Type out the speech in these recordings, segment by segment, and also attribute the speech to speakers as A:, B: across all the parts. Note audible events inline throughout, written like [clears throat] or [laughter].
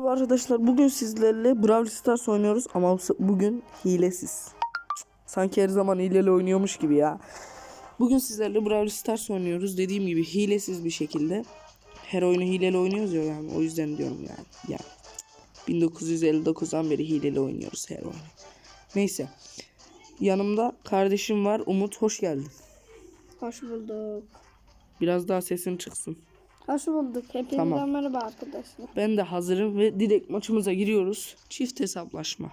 A: Merhaba Arkadaşlar bugün sizlerle Brawl Stars oynuyoruz ama bu- bugün hilesiz. Sanki her zaman hileli oynuyormuş gibi ya. Bugün sizlerle Brawl Stars oynuyoruz. Dediğim gibi hilesiz bir şekilde. Her oyunu hileli oynuyoruz ya yani o yüzden diyorum yani. yani. 1959'dan beri hileli oynuyoruz her oyunu. Neyse. Yanımda kardeşim var. Umut hoş geldin.
B: Hoş bulduk.
A: Biraz daha sesin çıksın.
B: Hoş bulduk. Hepinize
A: Tamam.
B: merhaba arkadaşlar.
A: Ben de hazırım ve direkt maçımıza giriyoruz. Çift hesaplaşma.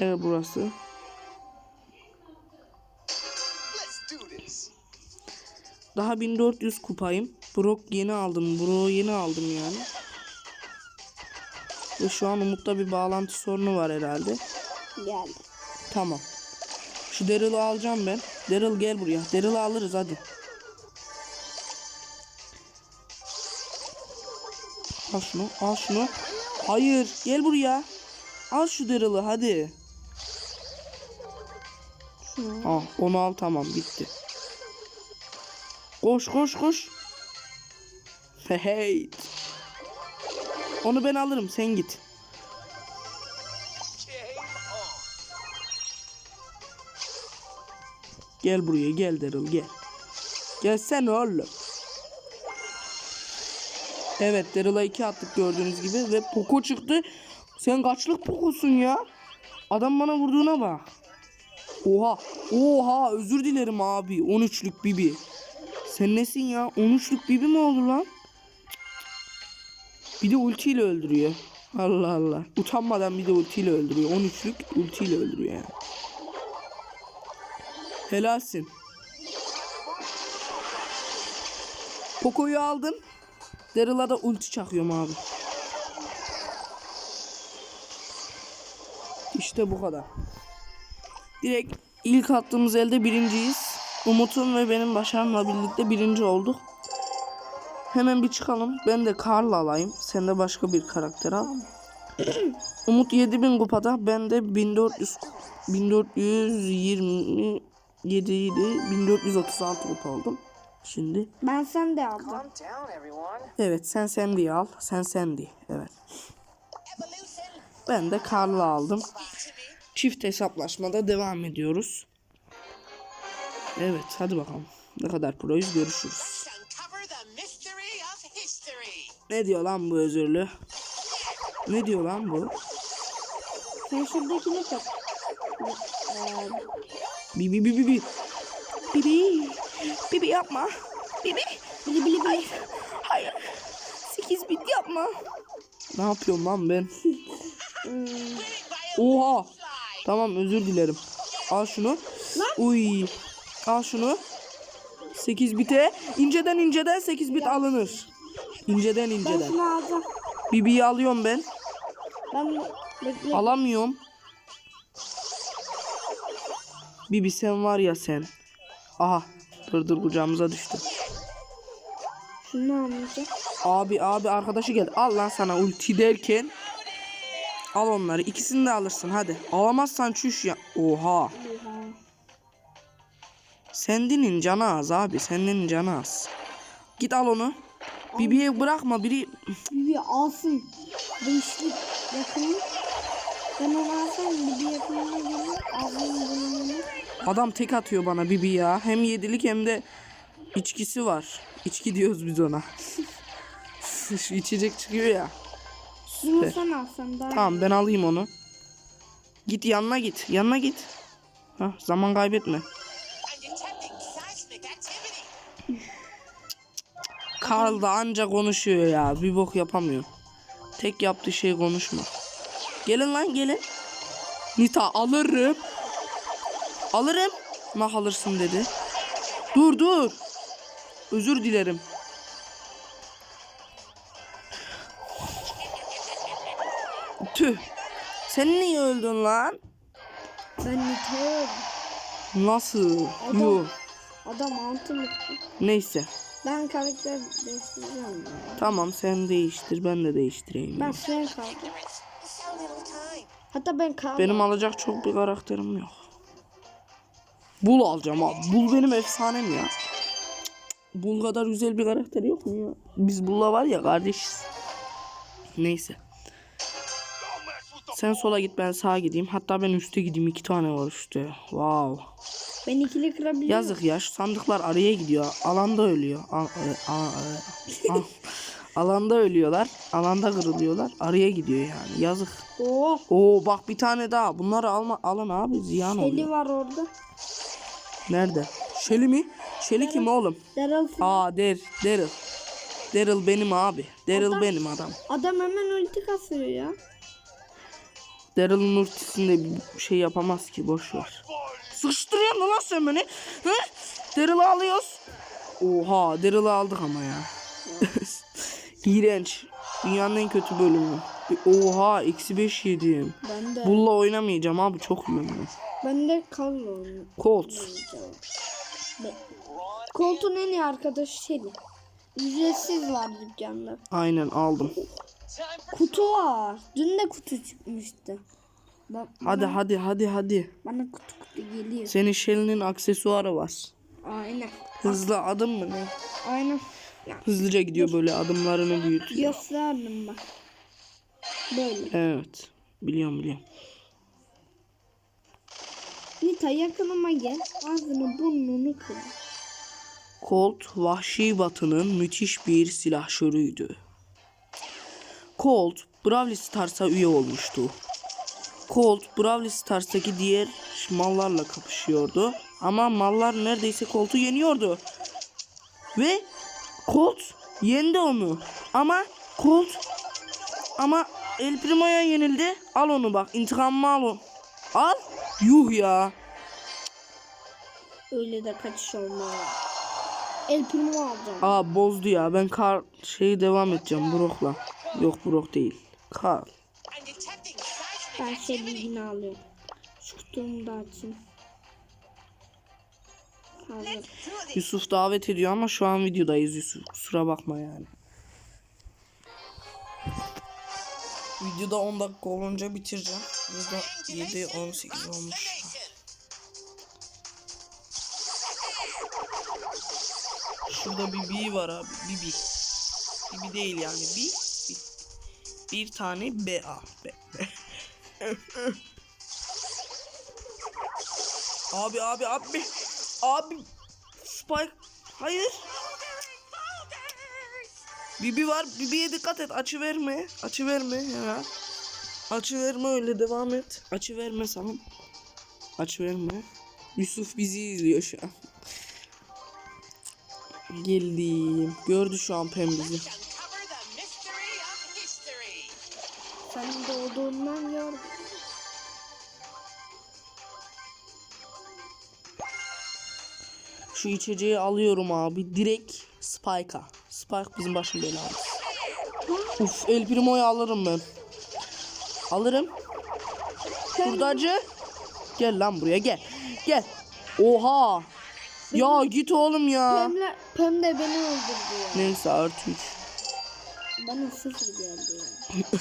A: Evet burası. Daha 1400 kupayım. Brock yeni aldım. Brock'u yeni aldım yani. Ve şu an Umut'ta bir bağlantı sorunu var herhalde.
B: Geldi.
A: Tamam. Şu Daryl'ı alacağım ben. Daryl gel buraya. Daryl'ı alırız hadi. Al şunu, al şunu. Hayır, gel buraya. Al şu Daryl'ı hadi. Ah, onu al tamam bitti. Koş koş koş. Hey. Onu ben alırım sen git. Gel buraya gel Daryl gel. Gelsene oğlum. Evet Daryl'a iki attık gördüğünüz gibi ve Poco çıktı. Sen kaçlık Poco'sun ya? Adam bana vurduğuna bak. Oha. Oha özür dilerim abi. 13'lük Bibi. Sen nesin ya? 13'lük Bibi mi oldu lan? Bir de ultiyle öldürüyor. Allah Allah. Utanmadan bir de ultiyle öldürüyor. 13'lük ultiyle öldürüyor yani. Helalsin. Poco'yu aldım. Daryl'a da ulti çakıyorum abi. İşte bu kadar. Direkt ilk attığımız elde birinciyiz. Umut'un ve benim başarımla birlikte birinci olduk. Hemen bir çıkalım. Ben de Karl alayım. Sen de başka bir karakter al. [clears throat] Umut 7000 kupada. Ben de 1400 1427 idi. 1436 kupa oldum. Şimdi
B: Ben sen de aldım.
A: Evet sen Sandy'yi al. Sen Sandy. Evet. Ben de Karl'ı aldım. Çift hesaplaşmada devam ediyoruz. Evet hadi bakalım. Ne kadar proyuz görüşürüz. Ne diyor lan bu özürlü? Ne diyor lan bu?
B: Sen şuradakini tak.
A: Bibi bibi bibi. Bibi. Bibi yapma. Bibi.
B: Bili bili bili.
A: Hayır. 8 bit yapma. Ne yapıyorum lan ben? Oha. Tamam özür dilerim. Al şunu. Uy. Al şunu. 8 bite. İnceden inceden 8 bit alınır. İnceden inceden. Bibi'yi alıyorum ben.
B: Ben bekle.
A: Alamıyorum. Bibi sen var ya sen. Aha. Dur dur kucağımıza düştü.
B: Şunu almayacağım.
A: Abi abi arkadaşı geldi. Al lan sana ulti derken. Al onları. İkisini de alırsın hadi. Alamazsan çüş ya. Oha. Sendinin canı az abi. Sendinin canı az. Git al onu. Bibi'ye bırakma biri.
B: Bibi alsın. Beşlik yakınlık. Ben onu alsam Bibi bunu
A: Adam tek atıyor bana Bibi ya. Hem yedilik hem de içkisi var. İçki diyoruz biz ona. Şu içecek çıkıyor ya.
B: Şunu sen alsan daha
A: Tamam ben alayım onu. Git yanına git. Yanına git. Hah, zaman kaybetme. Karl da anca konuşuyor ya. Bir bok yapamıyor. Tek yaptığı şey konuşma. Gelin lan gelin. Nita alırım. Alırım. Nah alırsın dedi. Dur dur. Özür dilerim. Tüh. Sen niye öldün lan?
B: Ben Nita'ya
A: Nasıl?
B: Adam-
A: Yo.
B: Adam altı mı?
A: Neyse.
B: Ben karakter değiştireceğim.
A: Tamam sen değiştir. Ben de değiştireyim.
B: Ben sen kaldım. Hatta ben kaldım.
A: Benim alacak çok bir karakterim yok. Bul alacağım abi. Bul benim efsanem ya. Bul kadar güzel bir karakter yok mu ya? Biz Bul'la var ya kardeşiz. Neyse. Sen sola git ben sağa gideyim. Hatta ben üste gideyim. iki tane var üstte. Wow.
B: Ben ikili kırabiliyorum.
A: Yazık ya şu sandıklar araya gidiyor. Alanda ölüyor. A- e, a- e, a- [laughs] alanda ölüyorlar. Alanda kırılıyorlar. Araya gidiyor yani. Yazık.
B: Oh.
A: Oo bak bir tane daha. Bunları alma alın abi ziyan
B: Eli
A: oluyor.
B: var orada.
A: Nerede? Şeli mi? Şeli kim oğlum?
B: Daryl
A: Aa Der Daryl. Daryl benim abi. Daryl
B: Adam-
A: benim adam.
B: Adam hemen ulti kasıyor ya.
A: Daryl'ın ultisinde bir şey yapamaz ki boş ver. Sıkıştırıyorsun lan sen beni. Hı? Daryl'ı alıyoruz. Oha Daryl'ı aldık ama ya. [laughs] İğrenç. Dünyanın en kötü bölümü. Oha eksi 5 yedim.
B: Ben de.
A: Bulla oynamayacağım abi çok yiyorum
B: Ben de Carlo oynuyorum.
A: Colt.
B: Colt'un en iyi arkadaşı Shelly. Ücretsiz var dükkanda.
A: Aynen aldım.
B: Kutu var. Dün de kutu çıkmıştı. Bak,
A: Hadi hadi hadi hadi.
B: bana kutu kutu geliyor.
A: Senin Shelly'nin aksesuarı var.
B: Aynen.
A: Hızlı adım mı ne?
B: Aynen.
A: Hızlıca gidiyor böyle adımlarını büyütüyor.
B: Gösterdim bak. Böyle.
A: Evet. Biliyorum biliyorum.
B: Nita yakınıma gel. Ağzını burnunu kır.
A: Colt vahşi batının müthiş bir silahşörüydü. Colt Bravli Stars'a üye olmuştu. Colt Bravli Stars'taki diğer mallarla kapışıyordu. Ama mallar neredeyse Colt'u yeniyordu. Ve Colt yendi onu. Ama Colt ama El Primo'ya yenildi. Al onu bak intikamımı al o. Al. Yuh ya.
B: Öyle de kaçış olmaz. El primo alacağım.
A: Aa bozdu ya. Ben kar şeyi devam edeceğim Brock'la. Yok Brock değil.
C: Seismic
B: Ben şey bilgini alıyorum. Şu kutumu da açayım.
A: Yusuf davet ediyor ama şu an videodayız Yusuf. Kusura bakma yani. Videoda 10 dakika olunca bitireceğim. Burada 7 18 olmuş. Şurada bir B var abi. Bir B. Bir B değil yani. B. Bir, bir tane B. A. B. B. [laughs] abi abi abi. Abi. Spike. Hayır. Bibi var. Bibi'ye dikkat et. Açı verme. Açı verme ya. Açı verme öyle devam et. Açı verme sana. Açı verme. Yusuf bizi izliyor şu an. Geldim. Gördü şu an pem bizi.
C: The mystery of
A: Şu içeceği alıyorum abi. Direkt Spike'a. Spike bizim başım belamız. Uf El Primo'yu alırım ben. Alırım. Hurdacı. Gel lan buraya gel. Gel. Oha. Ya git oğlum ya.
B: Pemle, Pem de beni öldürdü ya.
A: Neyse artı 3.
B: Bana sıfır geldi ya.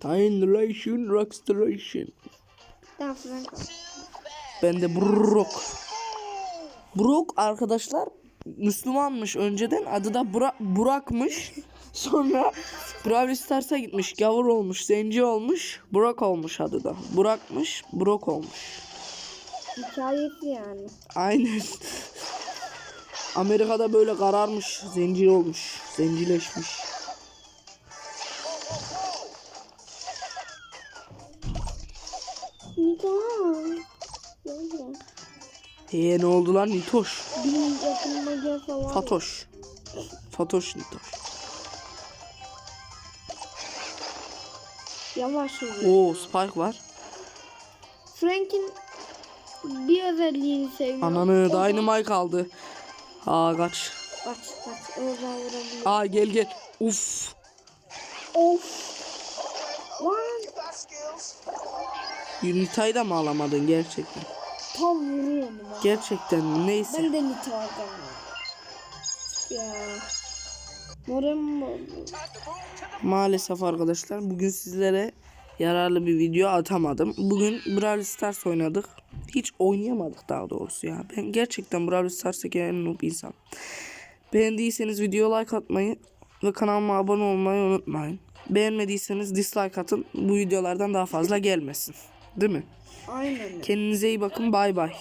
C: Triangulation rocks the nation.
A: Ben de Brock. Brock arkadaşlar Müslümanmış önceden adı da Bura Burak'mış. [laughs] Sonra Brawl Stars'a gitmiş gavur olmuş zenci olmuş Brock olmuş adı da. Burak'mış Brock olmuş.
B: Hikayesi yani.
A: Aynen. Amerika'da böyle kararmış zenci olmuş zencileşmiş. Eee ne oldu lan Nitoş?
B: Benim yakınıma gel falan.
A: Fatoş. Fatoş Nitoş.
B: Yavaş ol.
A: Oo Spike var.
B: Frank'in bir özelliğini seviyorum.
A: Ananı Dynamite aldı. Aa kaç.
B: Kaç kaç. Oradan vurabiliyor.
A: Aa gel gel. Uf.
B: Of. Lan.
A: Nita'yı da mı alamadın gerçekten?
B: Tam vuruyorum lan.
A: Gerçekten neyse.
B: Ben de Nita alacağım ya. Ya. Moram
A: Maalesef arkadaşlar bugün sizlere yararlı bir video atamadım. Bugün Brawl Stars oynadık. Hiç oynayamadık daha doğrusu ya. Ben gerçekten Brawl Stars'taki en noob insan. Beğendiyseniz video like atmayı ve kanalıma abone olmayı unutmayın. Beğenmediyseniz dislike atın. Bu videolardan daha fazla gelmesin. Değil mi?
B: Aynen.
A: Kendinize iyi bakın. Bay bay.